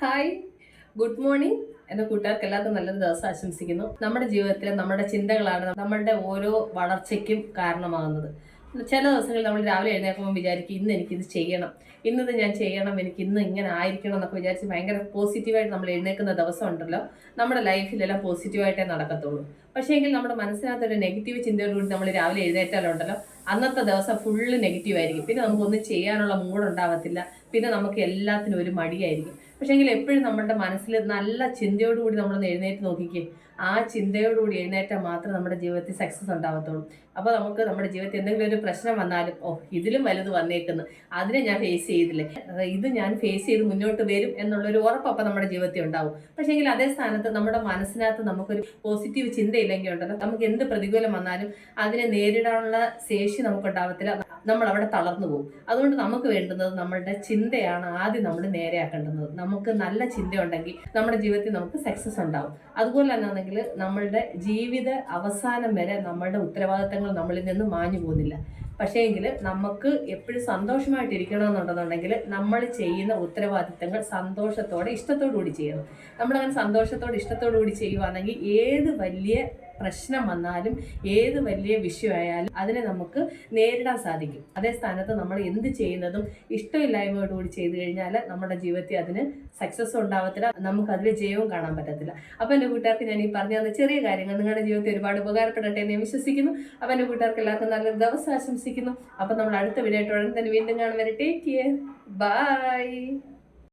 Hi good morning എന്റെ കൂട്ടുകാർക്ക് എല്ലാവർക്കും നല്ലൊരു ദിവസം ആശംസിക്കുന്നു. നമ്മുടെ ജീവിതത്തിലെ നമ്മുടെ ചിന്തകളാണ് നമ്മളുടെ ഓരോ വളർച്ചയ്ക്കും കാരണമാകുന്നത്. ചില ദിവസങ്ങളിൽ നമ്മൾ രാവിലെ എഴുന്നേൽക്കുമ്പോൾ വിചാരിക്കും ഇന്ന് എനിക്കിത് ചെയ്യണം. ഇന്നത് ഞാൻ ചെയ്യണം. എനിക്ക് ഇന്ന് ഇങ്ങനെ ആയിരിക്കണം എന്നൊക്കെ വിചാരിച്ച് ഭയങ്കര പോസിറ്റീവായിട്ട് നമ്മൾ എഴുന്നേൽക്കുന്ന ദിവസം ഉണ്ടല്ലോ. നമ്മുടെ ലൈഫിലെല്ലാം പോസിറ്റീവായിട്ടേ നടക്കത്തുള്ളൂ. പക്ഷേ എങ്കിൽ നമ്മുടെ മനസ്സിനകത്തൊരു നെഗറ്റീവ് ചിന്തയോടുകൂടി നമ്മൾ രാവിലെ എഴുന്നേറ്റാലുണ്ടല്ലോ അന്നത്തെ ദിവസം ഫുള്ള് നെഗറ്റീവ് ആയിരിക്കും പിന്നെ നമുക്കൊന്നും ചെയ്യാനുള്ള മൂഡ് ഉണ്ടാവത്തില്ല പിന്നെ നമുക്ക് എല്ലാത്തിനും ഒരു മടിയായിരിക്കും. പക്ഷേ എങ്കിൽ എപ്പോഴും നമ്മുടെ മനസ്സിൽ നല്ല ചിന്തയോടുകൂടി നമ്മളൊന്ന് എഴുന്നേറ്റ് നോക്കിക്കേ. ആ ചിന്തയോടുകൂടി എഴുന്നേറ്റാൽ മാത്രം നമ്മുടെ ജീവിതത്തിൽ സക്സസ് ഉണ്ടാവത്തുള്ളൂ. അപ്പോൾ നമുക്ക് നമ്മുടെ ജീവിതത്തിൽ എന്തെങ്കിലും ഒരു പ്രശ്നം വന്നാലും ഓ ഇതിലും വലുത് വന്നേക്കുന്നു. അതിനെ ഞാൻ ഫേസ് ചെയ്തില്ലേ ഇത് ഞാൻ ഫേസ് ചെയ്ത് മുന്നോട്ട് വരും എന്നുള്ളൊരു അപ്പം നമ്മുടെ ജീവിതത്തിൽ ഉണ്ടാവും. പക്ഷേ എങ്കിൽ അതേ സ്ഥാനത്ത് നമ്മുടെ മനസ്സിനകത്ത് നമുക്കൊരു പോസിറ്റീവ് ചിന്തയില്ലെങ്കിൽ ഉണ്ടല്ലോ നമുക്ക് എന്ത് പ്രതികൂലം വന്നാലും അതിനെ നേരിടാനുള്ള ശേഷി നമുക്ക് ഉണ്ടാവത്തില്ല നമ്മൾ അവിടെ തളർന്നു പോകും. അതുകൊണ്ട് നമുക്ക് വേണ്ടുന്നത് നമ്മളുടെ ചിന്തയാണ് ആദ്യം നമ്മൾ നേരെയാക്കേണ്ടുന്നത്. നമുക്ക് നല്ല ചിന്തയുണ്ടെങ്കിൽ നമ്മുടെ ജീവിതത്തിൽ നമുക്ക് സക്സസ് ഉണ്ടാവും. അതുപോലെ തന്നെ ആണെങ്കിൽ നമ്മളുടെ ജീവിത അവസാനം വരെ നമ്മളുടെ ഉത്തരവാദിത്തങ്ങൾ നമ്മളിൽ നിന്ന് മാഞ്ഞു പോകുന്നില്ല. പക്ഷേ എങ്കിൽ നമുക്ക് എപ്പോഴും സന്തോഷമായിട്ടിരിക്കണം എന്നുണ്ടെന്നുണ്ടെങ്കിൽ നമ്മൾ ചെയ്യുന്ന ഉത്തരവാദിത്തങ്ങൾ സന്തോഷത്തോടെ ഇഷ്ടത്തോടു കൂടി ചെയ്യണം. നമ്മളങ്ങനെ സന്തോഷത്തോടെ ഇഷ്ടത്തോടു കൂടി ചെയ്യുവാണെങ്കിൽ ഏത് വലിയ പ്രശ്നം വന്നാലും ഏത് വലിയ വിഷയമായാലും അതിനെ നമുക്ക് നേരിടാൻ സാധിക്കും. അതേ സ്ഥാനത്ത് നമ്മൾ എന്ത് ചെയ്യുന്നതും ഇഷ്ടമില്ലായ്മയോടുകൂടി ചെയ്തു കഴിഞ്ഞാൽ നമ്മുടെ ജീവിതത്തിൽ അതിന് സക്സസ് ഉണ്ടാവത്തില്ല നമുക്ക് അതിൽ ജയവും കാണാൻ പറ്റത്തില്ല. അപ്പം എന്റെ കൂട്ടുകാർക്ക് ഞാൻ ഈ പറഞ്ഞു ചെറിയ കാര്യങ്ങൾ നിങ്ങളുടെ ജീവിതത്തിൽ ഒരുപാട് ഉപകാരപ്പെടട്ടെ എന്ന് വിശ്വസിക്കുന്നു. അപ്പം എന്റെ കൂട്ടുകാർക്ക് എല്ലാവർക്കും നല്ലൊരു ദിവസം ആശംസിക്കുന്നു അപ്പോൾ നമ്മൾ അടുത്ത വീഡിയോ ആയിട്ട് ഉടൻ തന്നെ വീണ്ടും കാണും. വരെ ടേക്ക് കെയർ ബൈ